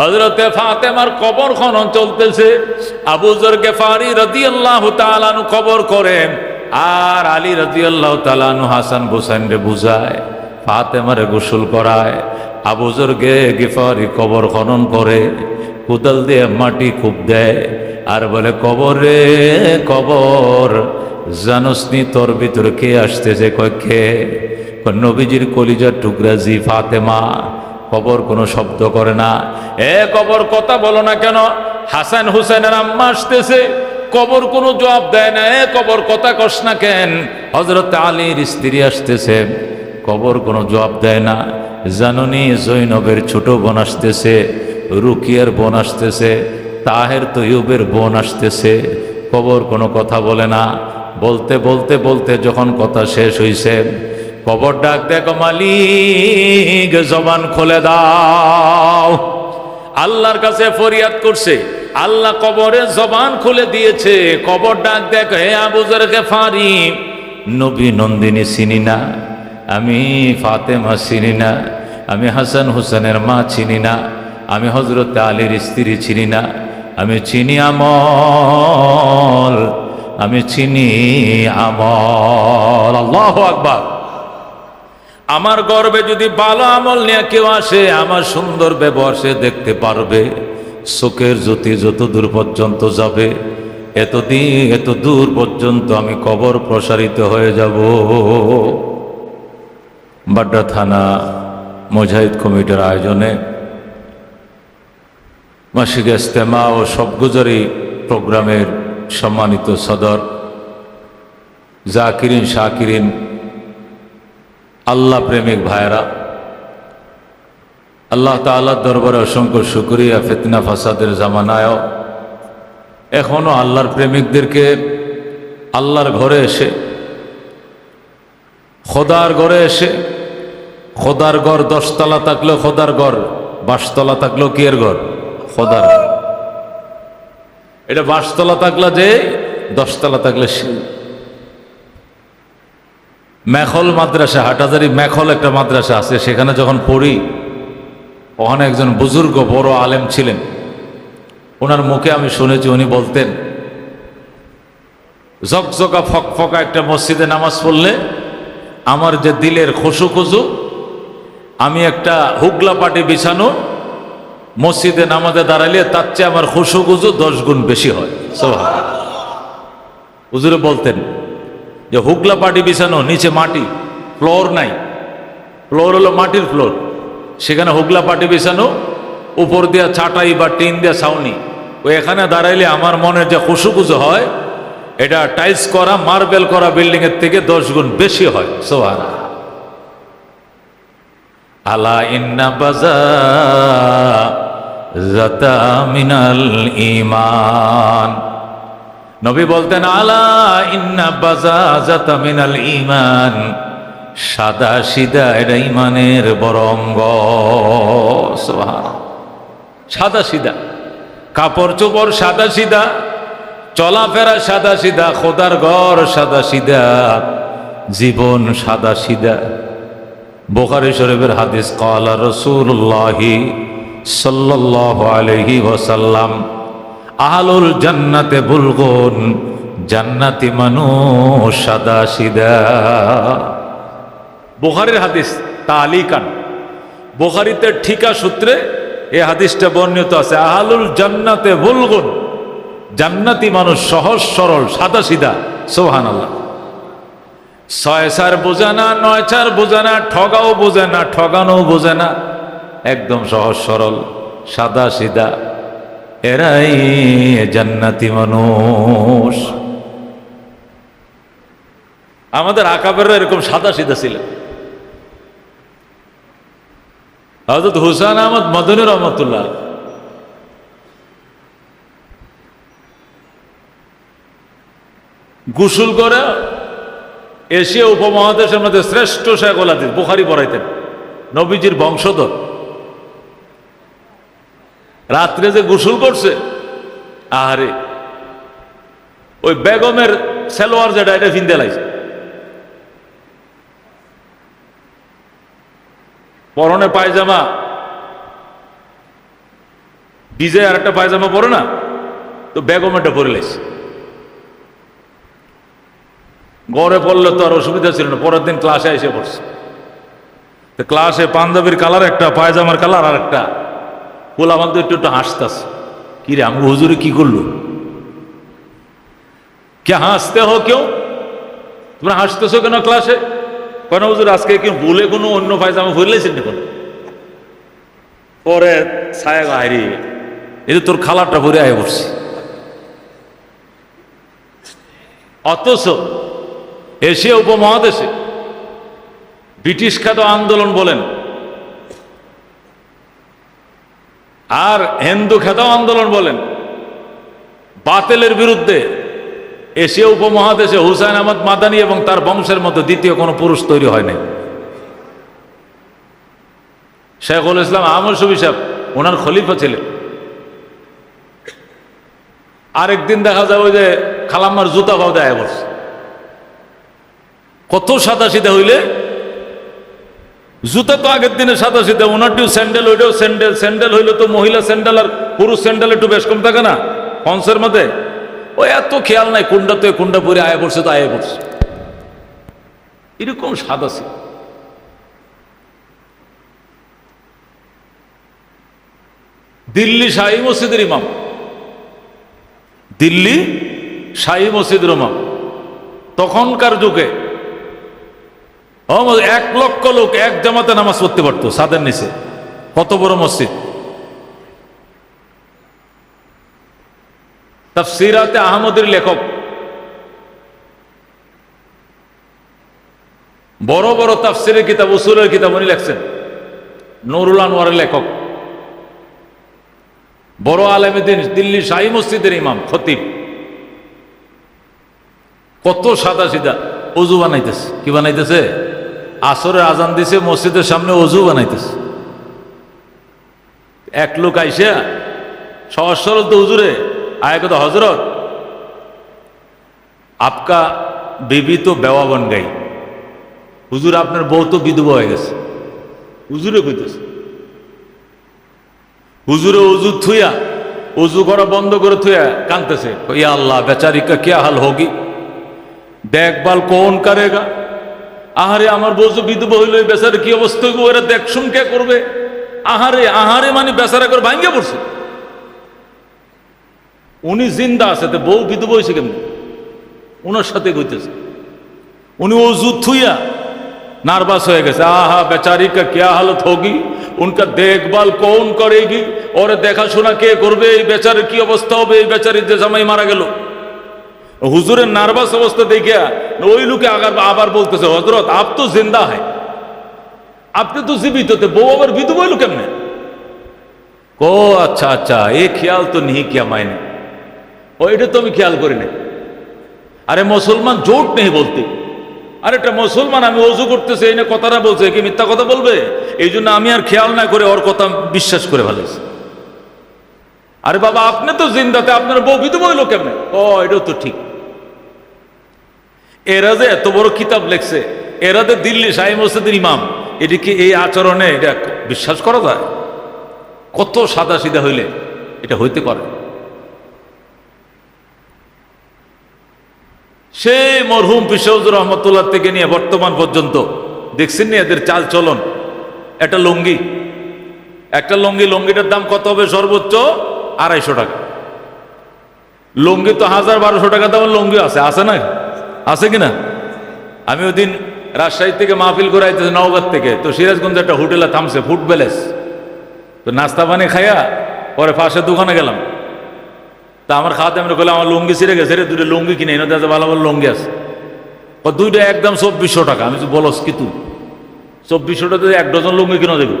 হজরতে ফাতেমার কবর খনন চলতেছে। আবুজর গেফারি রদি আল্লাহ তালানু কবর করেন। আর আলী রদি আল্লাহ তালানু হাসান হুসাইন রে বুঝায়, ফাতেমারে গোসল করায়। আবুজর গে গেফারি কবর খনন করে, কোদাল দিয়ে মাটি খুব দেয়। আর বলে, কবর কবর, জানসনি তোর ভিতরে কে আসতেছে? কয়, কে? নবীজির কলিজার টুকরা জি, ফাতেমা। কবর কোনো শব্দ করে না। এ কবর কথা বলো না কেন? হাসান হুসেনের আম্মা আসতেছে, কবর কোনো জবাব দেয় না। এ কবর কথা কস না কেন? হজরত আলীর স্ত্রী আসতেছে, কবর কোনো জবাব দেয় না। জাননি জৈনবের ছোট বোন আসতেছে, রুকিয়ার বোন আসতেছে, তাহের তৈয়বের বোন আসতেছে, কবর কোনো কথা বলে না। বলতে বলতে বলতে যখন কথা শেষ হইছে কবর ডাক দেখো মালিক, জবান খুলে দাও। আল্লাহর কাছে ফরিয়াদ করছে, আল্লাহ কবরে জবান খুলে দিয়েছে। কবর ডাক দেখো, হে আবুজর ফারি নবী নন্দিনী চিনি না, আমি ফাতেমা চিনি না, আমি হাসান হুসেনের মা চিনি না, আমি হজরত আলীর স্ত্রী চিনি না, আমি চিনি আমল, আমি চিনি আমল। আল্লাহ আকবার। আমার গর্বে যদি ভালো আমল নিয়ে কেউ আসে, আমার সুন্দর ব্যবহার সে দেখতে পারবে। চোখের জ্যোতি যত দূর পর্যন্ত যাবে, এতদিন, এত দূর পর্যন্ত আমি কবর প্রসারিত হয়ে যাব। বাড্ডা থানা মুজাহিদ কমিটির আয়োজনে মাসিক ইস্তেমা ও সবগুজারি প্রোগ্রামের সম্মানিত সদর জাকিরিন শাকিরিন আল্লাহ প্রেমিক ভাইরা আল্লাহ তাল্লাহ দরবারে অসংখ্য শুক্রিয়া, ফেতনা, ফাসাদের জামানায়ও। এখনও আল্লাহর প্রেমিকদেরকে আল্লাহর ঘরে এসে, খোদার ঘরে এসে, খোদার ঘর দশতলা থাকলেও খোদার ঘর, বাসতলা থাকলেও কি এর ঘর? খোদার এটা বাসতলা থাকলে যে, দশতলা থাকলে মেখল মাদ্রাসা, হাটাজারি মেখল একটা মাদ্রাসা আছে, সেখানে যখন পড়ি, ওখানে একজন বুজুর্গ বড় আলেম ছিলেন। ওনার মুখে আমি শুনেছি, উনি বলতেন জকজকা ফকফকা একটা মসজিদে নামাজ পড়লে আমার যে দিলের খুশু খুশু আমি একটা হুগলা পাটি বিছানো, মসজিদে নামাজে দাঁড়ালে তার চেয়ে আমার খুশু খুশু দশ গুণ বেশি হয়। সোভা হুজুরে বলতেন যে হুগলা পাটি বিছানো নিচে মাটি, ফ্লোর নাই। ফ্লোর হলো মাটির ফ্লোর। সেখানে হুগলা পাটি বিছানো উপর দিয়া ছাটাই বা টিন দিয়া ছাউনি। ও এখানে দাঁড়াইলে আমার মনের যে খুশুকুজু হয়, এটা টাইলস করা, মার্বেল করা বিল্ডিং এর থেকে দশ গুণ বেশি হয়। সোহান আলা ইন্না বাজা ইমান নবী বলতেন, আলা ইন্না বাজাজাতা মিনাল ইমান সাদা সিদা এটা ইমানের বড় অঙ্গ। সাদা সিদা। কাপড় চোপড় সাদা সিদা। চলাফেরা সাদা সিদা। খোদার ঘর সাদা সিদা। জীবন সাদা সিদা। বোখারি শরীফের হাদিস, কালা রসুল্লাহি সাল্লাহ আলহি ওসাল্লাম আহলুল জান্নাতে বুলগুন, জান্নাতি মানুষ সাদা সিদা বুখারির হাদিস তালিকান। বুখারিতে ঠিকা সূত্রে এ হাদিসটা বর্ণিত আছে, আহলুল জান্নাতে বুলগুন, জান্নাতি মানুষ সহজ, সরল, সাদা সিদা সোহান আল্লাহ ছয় চার বোঝে না, নয় চার বোঝে না, ঠগাও বোঝে না ঠগানো বোঝে না। একদম সহজ, সরল, সাদা সিদা এরাই জান্নাতি মানুষ। আমাদের আকাবেররা এরকম সাদা সিদা ছিলেন। হজরত হুসান আহমদ মদনী রহমতুল্লাহ। গুসুল করে এশিয়া উপমহাদেশের মধ্যে শ্রেষ্ঠ শেখুল হাদিস বুখারি পড়াইতেন। নবীজির বংশধর। রাত্রে যে গোসল করছে, আহারে, ওই বেগমের সেলোয়ার যেটা, এটা ফিনতে লাগছে। পরনে পায়জামা, ডিজে আর একটা পায়জামা পরে না, তো বেগম একটা পরে লাইছে গড়ে পড়লে তো আর অসুবিধা ছিল না, পরের দিন ক্লাসে এসে পড়ছে। তো ক্লাসে পাঞ্জাবির কালার একটা, পায়জামার কালার আর একটা। পোলা আমাদের একটু একটু হাসতাছে। কি রে আমি হুজুরে কি করল? কে হাসতে হো কেউ? তোমরা হাসতেছো কেন ক্লাসে? কেন হুজুর, আজকে কি বলে কোনো অন্য পায়জামা ভুলেছেন না কোনো? পরে ছায়া এই যে তোর খালারটা ভরে আয় পড়ছি অথচ এশিয়া উপমহাদেশে ব্রিটিশ খ্যাত আন্দোলন বলেন আর হিন্দু খ্যাত আন্দোলন বলেন, বাতেলের বিরুদ্ধে এশিয়া উপমহাদেশে হুসাইন আহমদ মাদানি এবং তার বংশের মধ্যে দ্বিতীয় কোনো পুরুষ তৈরি হয়নি শেখুল ইসলাম আহমদ শফি সাহেব, ওনার খলিফা ছিলেন। আরেকদিন দেখা যাবে যে খালাম্মার জুতা পাও দেয় কত সাদা সিধা হইলে জুতা তো আগের দিনে সাদা সিধা ওনারটিও স্যান্ডেল ওইটাও স্যান্ডেল স্যান্ডেল হইলে তো মহিলা স্যান্ডেল আর পুরুষ স্যান্ডেল একটু বেশ কম থাকে না হংসের মধ্যে? ওই এত খেয়াল নাই কোনটা তো কোনটা পরে আয় পড়ছে তো আয় পড়ছে। এরকম সাদা ছিল দিল্লি শাহী মসজিদের ইমাম। দিল্লি শাহী মসজিদের ইমাম। তখনকার যুগে ও, এক লক্ষ লোক এক জামাতে নামাজ পড়তে পারতো সাদের নিচে। কত বড় মসজিদ। তাফসিরাতে আহমদের লেখক। বড় বড় তাফসিরের কিতাব, উসুলের কিতাব উনি লেখছেন। নুরুল আনোয়ারের লেখক। বড় আলেমদিন দিল্লি শাহী মসজিদের ইমাম, খতিব। কত সাদা সিধা অজু বানাইতেছে। কি বানাইতেছে? আসরের আজান দিছে, মসজিদের সামনে অজু বানাইতেছে। এক লোক আইসা, সহজ সরল তো উজুরে আয় কত হজরত আপকা বেবি তো বেওয়া বন গাই। হুজুর আপনার বউ তো বিধবা হয়ে গেছে। হুজুরে কইতেছে, হুজুরে অজু থুয়া অজু করা বন্ধ করে থুয়া কানতেছে ইয়া আল্লাহ, বেচারিকা কে হাল হোগি? দেখভাল কোন করেগা? আহারে আমার বউ বিধবা হইল বেচারে কি অবস্থা ওরা দেখ কে করবে। আহারে আহারে মানে বেচারা করে ভাঙ্গে পড়ছে। উনি জিন্দা আছে, তো বউ বিধবা হয়েছে কেমন? ওনার সাথে গইতেছে উনি অজু থুইয়া নার্ভাস হয়ে গেছে। আহা, বেচারি কা কে হালত হোগি? উনকা দেখভাল কৌন করেগি? ওরে দেখাশোনা কে করবে? এই বেচারের কি অবস্থা হবে? এই বেচারির যে জামাই মারা গেল। হুজুরের নার্ভাস অবস্থা দেখে ওই লোকে আগার আবার বলতেছে হজরত আপ তো জিন্দা হয় আপনি তো জীবিত বউ আবার বিধু বইল কেমনে? ও আচ্ছা আচ্ছা এ খেয়াল তো নেই কিয়া মাইনে ও, এটা তো আমি খেয়াল করি না আরে, মুসলমান জোট নেই বলতে। আর একটা মুসলমান আমি অজু করতেছি, এই না কথাটা বলছে, কি মিথ্যা কথা বলবে? এই জন্য আমি আর খেয়াল না করে ওর কথা বিশ্বাস করে ফেলেছি। আরে বাবা, আপনি তো জিন্দাতে আপনার বউ বিধবা হইল কেমনে? ও, এটাও তো ঠিক। এরা যে এত বড় কিতাব লেখছে, এরা যে দিল্লি শাহী মসজিদের ইমাম, এটি কি এই আচরণে এটা বিশ্বাস করা যায়? কত সাদা সিধা হইলে এটা হইতে পারে? সেই মরহুম পিসাউজুর রহমতুল্লাহ থেকে নিয়ে বর্তমান পর্যন্ত, দেখছেন নি এদের চাল চলন? একটা লুঙ্গি একটা লুঙ্গি, লুঙ্গিটার দাম কত হবে সর্বোচ্চ? আড়াইশো টাকা। লুঙ্গি তো হাজার বারোশো টাকা দামের লুঙ্গি আছে আছে না? আছে কি না আমি ওই দিন রাজশাহী থেকে মাহফিল করে আইতেছি নওগাঁ থেকে। তো সিরাজগঞ্জে একটা হোটেলে থামছে ফুড প্যালেস তো নাস্তা পানি খাইয়া পরে পাশের দোকানে গেলাম। তা আমার খাওয়াতে আমরা বললাম আমার লুঙ্গি ছিঁড়ে গেছে রে দুটো লুঙ্গি কিনে এনে দাদা ভালো ভালো লুঙ্গি আছে। ও দুইটা একদম চব্বিশশো টাকা। আমি বলস, কি তুই? চব্বিশশো টাকা এক ডজন লুঙ্গি কিনে দেবে।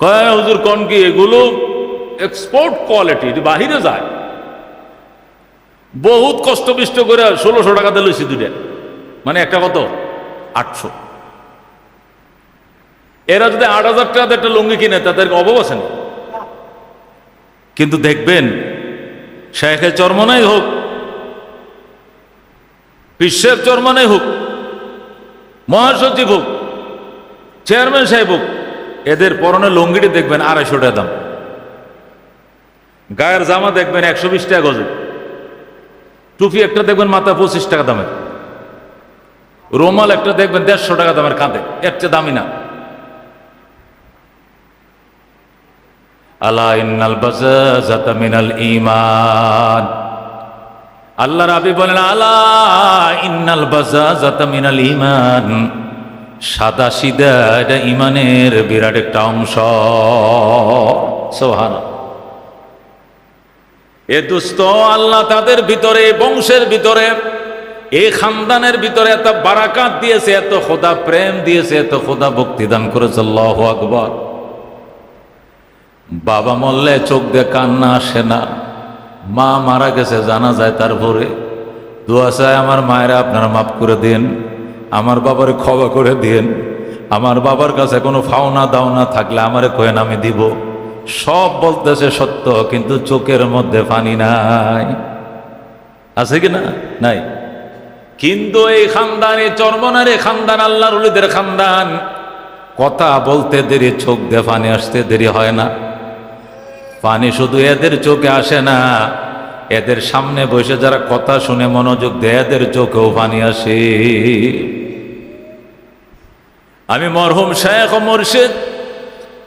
কয় হুজুর, কন কি? এগুলো এক্সপোর্ট কোয়ালিটি বাহিরে যায়। বহুত কষ্ট বিষ্ট করে ষোলোশো টাকাতে লইছি দুইটা। মানে একটা কত? আটশো। এরা যদি আট হাজার টাকাতে একটা লুঙ্গি কিনে, তাদেরকে অভাব আছে না কিন্তু দেখবেন, শেখের চরমনাই হোক, বিশ্বের চরমনাই হোক, মহাসচিব হোক, চেয়ারম্যান সাহেব হোক, এদের পরনে লুঙ্গিটি দেখবেন আড়াইশো টাকা দাম। গায়ের জামা দেখবেন একশো বিশ টাকা গজে টুপি একটা দেখবেন মাথা পঁচিশ টাকা দামের। রোমাল একটা দেখবেন দেড়শো টাকা দামের কাঁধে, এর চেয়ে দামি না। আলা ইন্নাল বাজাজাতা মিনাল আল্লাহ রাবি বলেন, আলা ইন্নাল বাজাজাতা মিনাল ঈমান। সাদা সিদা, এটা ইমানের বিরাট একটা অংশ। সোহানা এ দুস্থ আল্লাহ তাদের ভিতরে বংশের ভিতরে এই খানদানের ভিতরে এত বারাকাত দিয়েছে, এত খোদা প্রেম দিয়েছে, এত খোদা ভক্তি দান করেছে, আল্লাহ আকবর। বাবা মরলে চোখ দিয়ে কান্না আসে না। মা মারা গেছে, জানা যায় তারপরে। দোয়া চায় আমার মায়েরা আপনারা মাফ করে দিন, আমার বাবার ক্ষমা করে দিন। আমার বাবার কাছে কোনো ফাওনা দাওনা থাকলে আমারে কোয়েন আমি দিব। সব বলতেছে সত্য, কিন্তু চোখের মধ্যে পানি নাই। আছে কি না? নাই। কিন্তু এই খানদান, এই চর্মনার এই খানদান, আল্লাহ রুলিদের খানদান, কথা বলতে দেরি, চোখ দিয়ে পানি আসতে দেরি হয় না। পানি শুধু এদের চোখে আসে না, এদের সামনে বসে যারা কথা শুনে মনোযোগ দেয়, এদের চোখেও পানি আসে। আমি মরহুম শেখ মুর্শিদ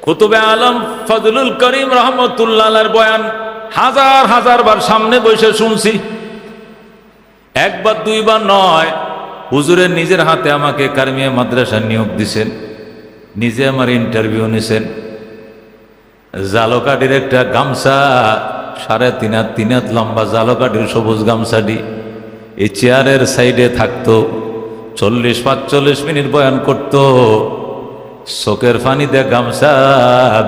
কুতুবে আলম ফজলুল করিম রহমতুল্লাহ বয়ান হাজার হাজার বার সামনে বসে শুনছি। একবার, দুইবার নয় হুজুরের নিজের হাতে আমাকে কারমিয়া মাদ্রাসা নিয়োগ দিছেন, নিজে আমার ইন্টারভিউ নিছেন। জালকাটির একটা গামছা, সাড়ে তিন হাত তিন হাত লম্বা জালকাটির সবুজ গামছাটি, এই চেয়ারের সাইডে থাকতো, চল্লিশ, পাঁচচল্লিশ মিনিট বয়ান করত। চোখের ফানিতে গামছা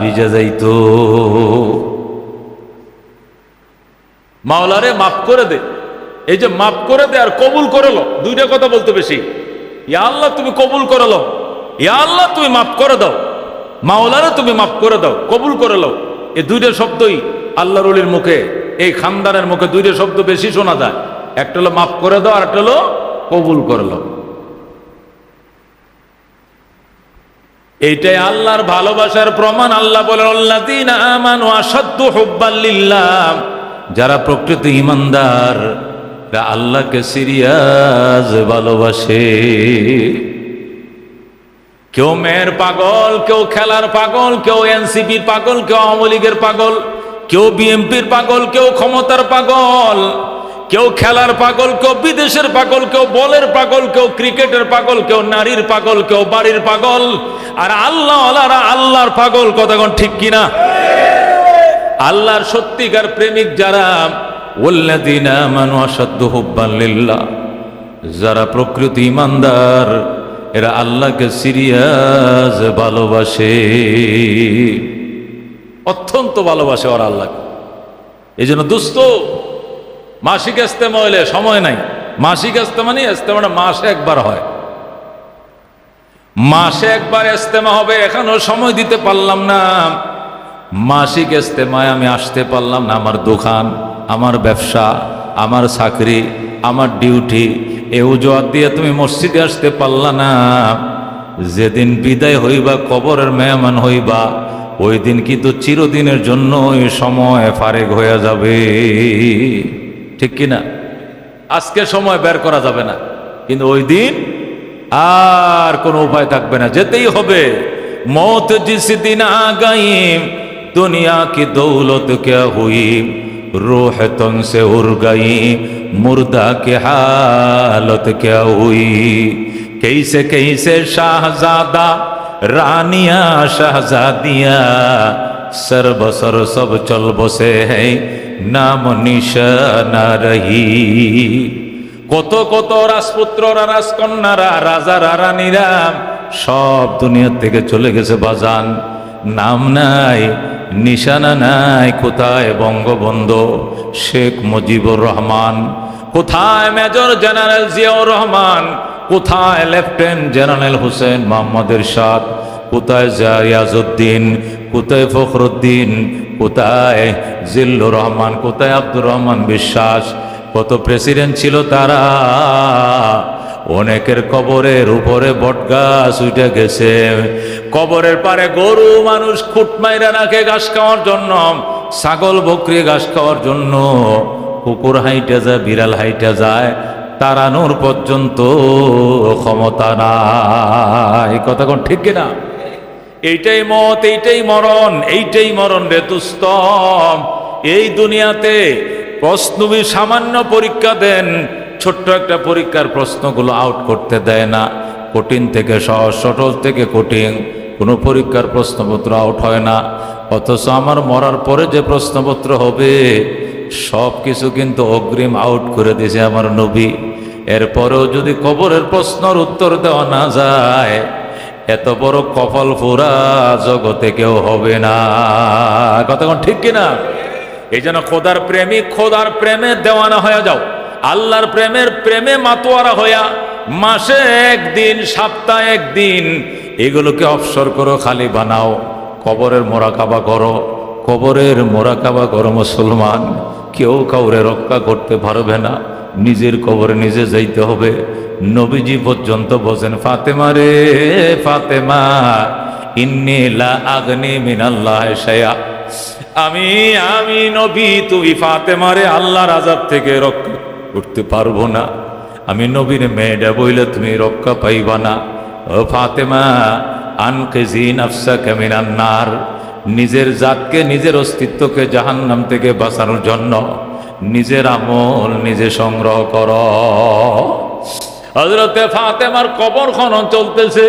ভিজে যাইত। মাওলারে মাফ করে দে। এই যে মাফ করে দে আর কবুল করে লো। দুইটা কথা বলতে বেশি। ইয়া আল্লাহ, তুমি কবুল করে লো। ইয়া আল্লাহ, তুমি মাফ করে দাও। মাওলারে তুমি মাফ করে দাও, কবুল করে লো। এই দুইটা শব্দই আল্লাহ রলির মুখে, এই খানদানের মুখে দুইটা শব্দ বেশি শোনা যায়। একটা হলো মাফ করে দাও আর একটা হলো কবুল করে এইটাই আল্লাহর ভালোবাসার প্রমাণ। আল্লাহ বলে আমানু আসাদ্দু হুব্বান লিল্লাহ। যারা প্রকৃত ইমানদার আল্লাহকে সিরিয়াস ভালোবাসে। কেউ মেয়ের পাগল, কেউ খেলার পাগল, কেউ এনসিপির পাগল, কেউ আওয়ামী লীগের পাগল, কেউ বিএনপির পাগল, কেউ ক্ষমতার পাগল। কেউ খেলার পাগল, কেউ বিদেশের পাগল, কেউ বলের পাগল, কেউ ক্রিকেটের পাগল, কেউ নারীর পাগল, কেউ বাড়ির পাগল। আর আল্লাহ আল্লাহর পাগল কতক্ষণ ঠিক কিনা? আল্লাহর সত্যিকার প্রেমিক যারা যারা প্রকৃতি ইমানদার, এরা আল্লাহকে সিরিয়াস ভালোবাসে। অত্যন্ত ভালোবাসে ওরা আল্লাহকে। এই জন্য দুস্থ মাসিক ইস্তেমা হইলে সময় নাই। মাসিক ইস্তেমা নেই, ইস্তেমাটা মাসে একবার হয়। মাসে একবার ইস্তেমা হবে, এখনও সময় দিতে পারলাম না। মাসিক ইস্তেমায় আমি আসতে পারলাম না, আমার দোকান, আমার ব্যবসা, আমার চাকরি, আমার ডিউটি, এ উজোয়াত দিয়ে তুমি মসজিদে আসতে পারলা না। যেদিন বিদায় হইবা, কবরের মেহমান হইবা, ওই দিন কিন্তু চিরদিনের জন্য সময় ফারেক হয়ে যাবে। ঠিক কিনা? আজকে সময় বের করা যাবে না। কিন্তু ওই দিন আর কোনো উপায় থাকবে না। যেতেই হবে। মত দিন আগাইম দুনিয়া কি দৌলত কে হুইম, রোহ তংসে সে মুর্দা কে হালত কে হুই কেসে কেসে শাহজাদা, রানিয়া শাহজাদিয়া, সর্বসর সব চল বসে হ্যাঁ নাম নিশানা রহি। কত কত রাজপুত্ররা, রাজকন্যারা রাজা রানীরা সব দুনিয়ার থেকে চলে গেছে বাজান। নাম নাই, নিশানা নাই, কোথায় বঙ্গবন্ধু শেখ মুজিবুর রহমান? কোথায় মেজর জেনারেল জিয়াউর রহমান? কোথায় লেফটেন্যান্ট জেনারেল হুসেন মোহাম্মদের সাদ কোথায় জারিয়াজউদ্দিন? কোথায় ফখরুদ্দিন? কোথায়? জিল্লুর রহমান কোথায়? আব্দুর রহমান বিশ্বাস। কত প্রেসিডেন্ট ছিল তারা? অনেকের কবরের উপরে বটগাছ উঠে গেছে। কবরের পারে গরু মানুষ খুট মাইরা রাখে ঘাস খাওয়ার জন্য, ছাগল বকরি ঘাস খাওয়ার জন্য, কুকুর হাইটে যায়, বিড়াল হাইটে যায় তারানোর পর্যন্ত ক্ষমতা নাই। কথা কোন ঠিক কিনা? এইটাই মত, এইটাই মরণ এইটাই মরণ রে তুস্তম এই দুনিয়াতে প্রশ্নবি সামান্য পরীক্ষা দেন, ছোট্ট একটা পরীক্ষার প্রশ্নগুলো আউট করতে দেয় না। কঠিন থেকে সহজ, সটল থেকে কঠিন, কোনো পরীক্ষার প্রশ্নপত্র আউট হয় না। অথচ আমার মরার পরে যে প্রশ্নপত্র হবে, সব কিছু কিন্তু অগ্রিম আউট করে দিয়েছে আমার নবী। এরপরেও যদি কবরের প্রশ্নের উত্তর দেওয়া না যায় এত বড় কপাল ফোরা জগতে কেউ হবে না। কতক্ষণ ঠিক কিনা? এই জন্য খোদার প্রেমিক খোদার প্রেমে দেওয়ানা হয়ে যাও। আল্লাহর প্রেমের প্রেমে মাতোয়ারা হইয়া মাসে একদিন, সপ্তাহে একদিন এগুলোকে অবসর করো, খালি বানাও। কবরের মোরাকাবা করো। কবরের মোরাকাবা করো মুসলমান। কেউ কাউরে রক্ষা করতে পারবে না। নিজের কবরে নিজে যাইতে হবে। নবীজি পর্যন্ত বোঝেন ফাতেমা রে, ফাতেমা ইন্নিলা আগ্নি মিনাল্লাহ শায়া আমি আমি নবী, তুমি ফাতেমারে আল্লাহর আজাব থেকে রক্ষা করতে পারব না। আমি নবীর মেয়েটা বইলে তুমি রক্ষা পাইবা না। ও ফাতেমা আনকে জিন আফসা কেমিনান্নার নিজের জাতকে, নিজের অস্তিত্বকে জাহান্নাম থেকে বাঁচানোর জন্য নিজের আমল নিজে সংগ্রহ কর। হজরতে ফাতেমার কবর খনন চলতেছে।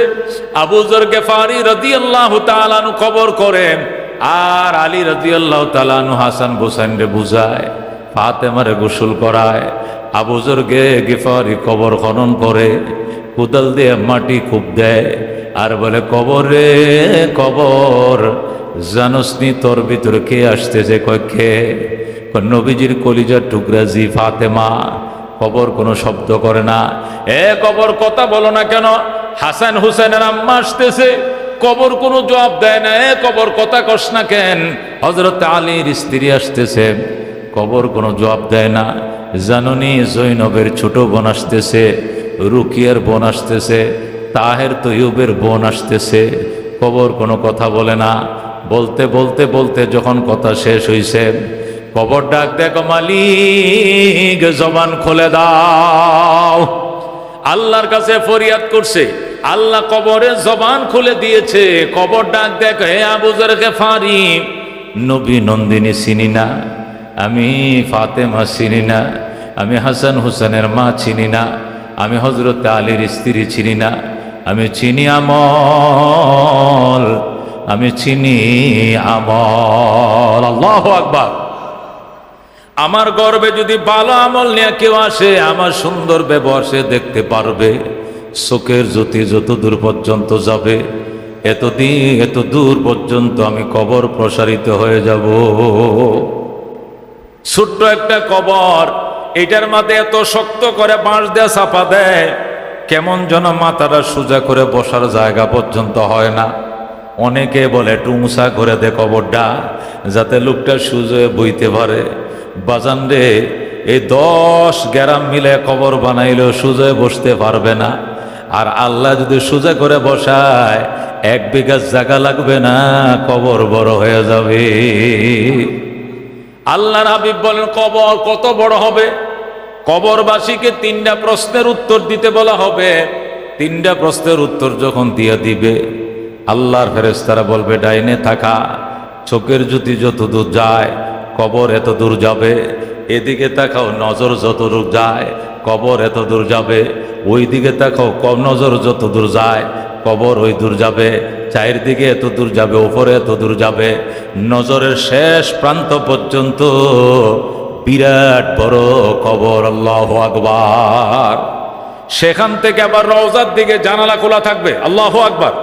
আবুজর গেফারি রদি আল্লাহ তালানু কবর করেন। আর আলী রদি আল্লাহ তালানু হাসান হুসাইন রে বুঝায়, ফাতেমারে গোসল করায়। আবুজর গে গেফারি কবর খনন করে, কোদাল দিয়ে মাটি খুব দেয়। আর বলে, কবর কবর, জানসনি তোর ভিতরে কে আসতেছে? কয়, কে? কয় নবীজির কলিজার টুকরা জি ফাতেমা, কবর কোনো শব্দ করে না। এ কবর কথা বলো না কেন? হাসান হুসেনের আম্মা আসতেছে, কবর কোনো জবাব দেয় না। এ কবর কথা কস না কেন? হজরত আলীর স্ত্রী আসতেছে, কবর কোনো জবাব দেয় না। জাননি জৈনবের ছোট বোন আসতেছে, রুকিয়ার বোন আসতেছে, তাহের তৈয়বের বোন আসতেছে, কবর কোনো কথা বলে না। বলতে বলতে বলতে যখন কথা শেষ হইছে কবর ডাক দেখো মালিক, জবান খুলে দাও। আল্লাহর কাছে ফরিয়াদ করছে, আল্লাহ কবরের জবান খুলে দিয়েছে। কবর ডাক দেখো, হে আবুজার ফারি নবী নন্দিনী চিনি না, আমি ফাতেমা চিনি না, আমি হাসান হুসেনের মা চিনি না, আমি হজরত আলীর স্ত্রী চিনি না, আমি চিনি আমল, আমি চিনি আমল। আল্লাহ আকবার। আমার গর্বে যদি ভালো আমল নিয়ে কেউ আসে, আমার সুন্দর ব্যবহার সে দেখতে পারবে। চোখের জ্যোতি যত দূর পর্যন্ত যাবে, এতদিন এত দূর পর্যন্ত আমি কবর প্রসারিত হয়ে যাব। ছোট্ট একটা কবর, এটার মাঝে এত শক্ত করে বাঁশ দেয়া চাপা দেয়, কেমন যেন মাথাটা সোজা করে বসার জায়গা পর্যন্ত হয় না। অনেকে বলে টুমসা করে দে কবরটা, যাতে লোকটা সুজয়ে বইতে পারে। বাজান রে এই দশ গ্যারাম মিলে কবর বানাইলেও সুজয়ে বসতে পারবে না। আর আল্লাহ যদি সোজা করে বসায়, এক বিঘা জায়গা লাগবে না, কবর বড় হয়ে যাবে। আল্লাহর হাবিব বলেন, কবর কত বড় হবে? কবরবাসীকে তিনটা প্রশ্নের উত্তর দিতে বলা হবে। তিনটা প্রশ্নের উত্তর যখন দিয়ে দিবে, আল্লাহর ফেরেস্তারা বলবে, ডাইনে থাকা, চোখের জ্যোতি যত দূর যায় কবর এত দূর যাবে? এদিকে তাকাও নজর যত দূর যায়, কবর এত দূর যাবে। ওই দিকে তাকাও কম নজর যত দূর যায়, কবর ওই দূর যাবে। চায়ের দিকে এত দূর যাবে, ওপরে এত দূর যাবে। নজরের শেষ প্রান্ত পর্যন্ত বিরাট বড় কবর, আল্লাহ আকবার। সেখান থেকে আবার রওজার দিকে জানালা খোলা থাকবে, আল্লাহ আকবার।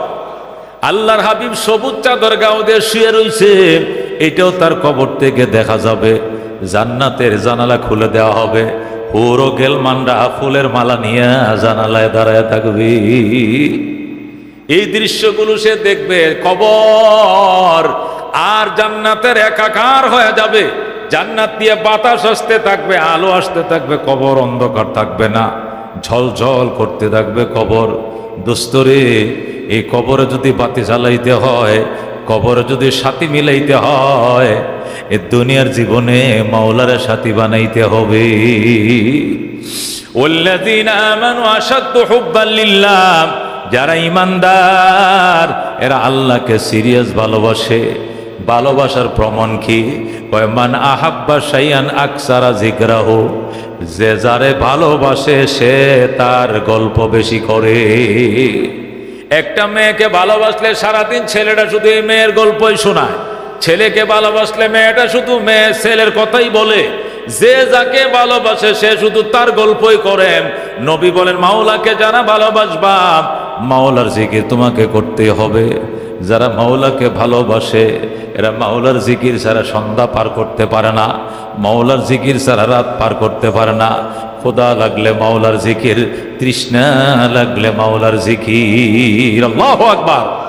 আল্লাহর হাবিব সবুজ চাদর গাও দিয়ে শুয়ে রইছে। এটাও তার কবর থেকে দেখা যাবে। জান্নাতের জানালা খুলে দেওয়া হবে। পুরো গেলমানরা ফুলের মালা নিয়ে জানালায় দাঁড়ায় থাকবে। এই দৃশ্যগুলো সে দেখবে, কবর আর জান্নাতের একাকার হয়ে যাবে। জান্নাত দিয়ে বাতাস আসতে থাকবে, আলো আসতে থাকবে, কবর অন্ধকার থাকবে না। ঝলঝল করতে থাকবে কবর। দোস্তরে এই কবরে যদি বাতি জ্বালাইতে হয় কবর যদি সাথী মিলাইতে হয়, এ দুনিয়ার জীবনে মাওলার সাথী বানাইতে হবে। যারা ইমানদার এরা আল্লাহকে সিরিয়াস ভালোবাসে। ভালোবাসার প্রমাণ কি? মান আহাব্বা সাইয়ান আকসারা জিগ্রাহ যে যারে ভালোবাসে সে তার গল্প বেশি করে। একটা মেয়েকে ভালোবাসলে সারাদিন ছেলেটা শুধু এই মেয়ের গল্পই শোনায়। ছেলেকে ভালোবাসলে মেয়েটা শুধু মেয়ে ছেলের কথাই বলে। যে যাকে ভালোবাসে সে শুধু তার গল্পই করেন নবী বলেন, মাওলাকে যারা ভালোবাসবা মাওলার জিকির তোমাকে করতে হবে। যারা মাওলাকে ভালোবাসে, এরা মাওলার জিকির ছাড়া সন্ধ্যা পার করতে পারে না, মাওলার জিকির ছাড়া রাত পার করতে পারে না। খোদা লাগলে মাওলার জিকির, তৃষ্ণা লাগলে মাওলার জিকির। আল্লাহ আকবার।